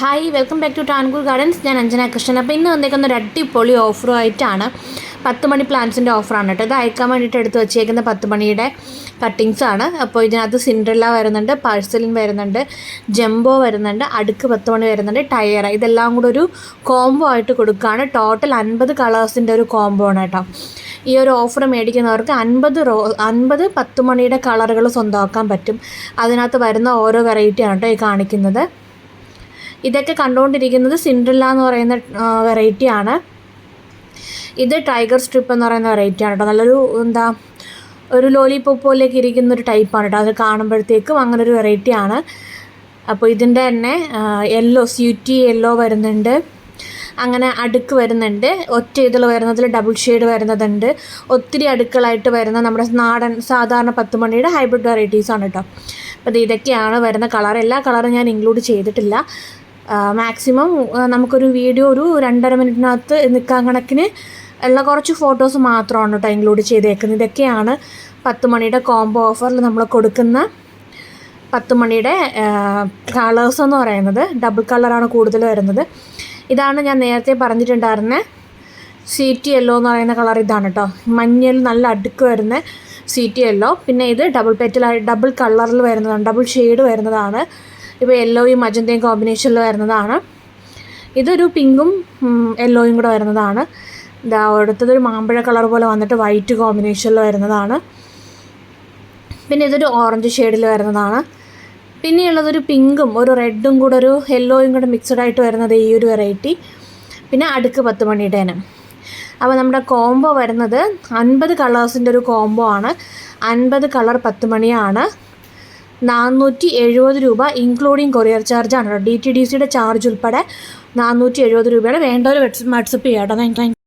Hi welcome back to Tankur gardens ഞാൻ അഞ്ജന കൃഷ്ണൻ. അപ്പോൾ ഇന്ന് വന്നേക്കുന്ന ഒരു അടിപൊളി ഓഫറുമായിട്ടാണ് പത്ത് മണി പ്ലാന്റ്സിന്റെ ഓഫറാണ് കേട്ടോ. ഇത് അയക്കാൻ വേണ്ടിയിട്ട് എടുത്ത് വെച്ചേക്കുന്ന പത്ത് മണിയുടെ കട്ടിങ്സ് ആണ്. അപ്പോൾ ഇതിനകത്ത് സിൻഡ്രല്ല വരുന്നുണ്ട് പാഴ്സലിൻ വരുന്നുണ്ട് ജംബോ വരുന്നുണ്ട് അടുക്ക് പത്ത് മണി വരുന്നുണ്ട് ടയർ ഇതെല്ലാം കൂടെ ഒരു കോംബോ ആയിട്ട് കൊടുക്കുകയാണ് ടോട്ടൽ അൻപത് കളേഴ്സിന്റെ ഒരു കോംബോ ആണ് കേട്ടോ. ഈ ഒരു ഓഫർ മേടിക്കുന്നവർക്ക് അൻപത് റോ അൻപത് പത്ത് മണിയുടെ കളറുകൾ സ്വന്തമാക്കാൻ പറ്റും. അതിനകത്ത് വരുന്ന ഓരോ വെറൈറ്റിയാണ് കേട്ടോ ഈ കാണിക്കുന്നത്. ഇതൊക്കെ കണ്ടുകൊണ്ടിരിക്കുന്നത് സിൻഡ്രില്ല എന്ന് പറയുന്ന വെറൈറ്റിയാണ് ഇത് ടൈഗർ സ്ട്രിപ്പ് എന്ന് പറയുന്ന വെറൈറ്റിയാണ് കേട്ടോ നല്ലൊരു എന്താ ഒരു ലോലിപോപ്പ് പോലെയൊക്കെ ഇരിക്കുന്ന ഒരു ടൈപ്പാണ് കേട്ടോ അത് കാണുമ്പോഴത്തേക്കും അങ്ങനെ ഒരു വെറൈറ്റിയാണ് അപ്പോൾ ഇതിന്റെ തന്നെ യെല്ലോ സ്യൂറ്റി യെല്ലോ വരുന്നുണ്ട്. അങ്ങനെ അടുക്ക് വരുന്നുണ്ട്. ഒറ്റ ഇതിൽ വരുന്നതിൽ ഡബിൾ ഷെയ്ഡ് വരുന്നതുണ്ട്. ഒത്തിരി അടുക്കളായിട്ട് വരുന്ന നമ്മുടെ നാടൻ സാധാരണ പത്ത് മണിയുടെ ഹൈബ്രിഡ് വെറൈറ്റീസാണ് കേട്ടോ അപ്പോൾ ഇതൊക്കെയാണ് വരുന്ന കളർ എല്ലാ കളറും ഞാൻ ഇൻക്ലൂഡ് ചെയ്തിട്ടില്ല. മാക്സിമം നമുക്കൊരു വീഡിയോ ഒരു രണ്ടര മിനിറ്റിനകത്ത് നിൽക്കാൻ കണക്കിന് ഉള്ള കുറച്ച് ഫോട്ടോസ് മാത്രമാണ് കേട്ടോ ഇൻക്ലൂഡ് ചെയ്തേക്കുന്നത്. ഇതൊക്കെയാണ് പത്ത് മണിയുടെ കോംബോ ഓഫറിൽ നമ്മൾ കൊടുക്കുന്ന പത്ത് മണിയുടെ കളേഴ്സ് എന്ന് പറയുന്നത്. ഡബിൾ കളറാണ് കൂടുതൽ വരുന്നത്. ഇതാണ് ഞാൻ നേരത്തെ പറഞ്ഞിട്ടുണ്ടായിരുന്ന സീറ്റ് യെല്ലോ എന്ന് പറയുന്ന കളർ ഇതാണ് കേട്ടോ മഞ്ഞൾ നല്ല അടുക്ക് വരുന്ന സീറ്റ് യെല്ലോ പിന്നെ ഇത് ഡബിൾ പെറ്റലായി ഡബിൾ കളറിൽ വരുന്നതാണ് ഡബിൾ ഷെയ്ഡ് വരുന്നതാണ്. ഇപ്പോൾ യെല്ലോയും മജന്തയും കോമ്പിനേഷനിൽ വരുന്നതാണ്. ഇതൊരു പിങ്കും യെല്ലോയും കൂടെ വരുന്നതാണ്. ഇതാ അടുത്തതൊരു മാമ്പഴ കളർ പോലെ വന്നിട്ട് വൈറ്റ് കോമ്പിനേഷനിൽ വരുന്നതാണ്. പിന്നെ ഇതൊരു ഓറഞ്ച് ഷെയ്ഡിൽ വരുന്നതാണ്. പിന്നെയുള്ളതൊരു പിങ്കും ഒരു റെഡും കൂടെ ഒരു യെല്ലോയും കൂടെ മിക്സഡ് ആയിട്ട് വരുന്നത് ഈ ഒരു വെറൈറ്റി പിന്നെ അടുക്ക് പത്ത് മണിയുടേനും അപ്പോൾ നമ്മുടെ കോംബോ വരുന്നത് അൻപത് കളേഴ്സിന്റെ ഒരു കോംബോ ആണ്. അൻപത് കളർ പത്ത് മണിയാണ്. നാനൂറ്റി എഴുപത് രൂപ ഇൻക്ലൂഡിങ് കൊറിയർ ചാർജാണ് ഡി ടി ഡി സിയുടെ ചാർജ് ഉൾപ്പെടെ നാനൂറ്റി എഴുപത് രൂപയുടെ വേണ്ടവർ വാട്സപ്പ് ചെയ്യാം കേട്ടോ താങ്ക്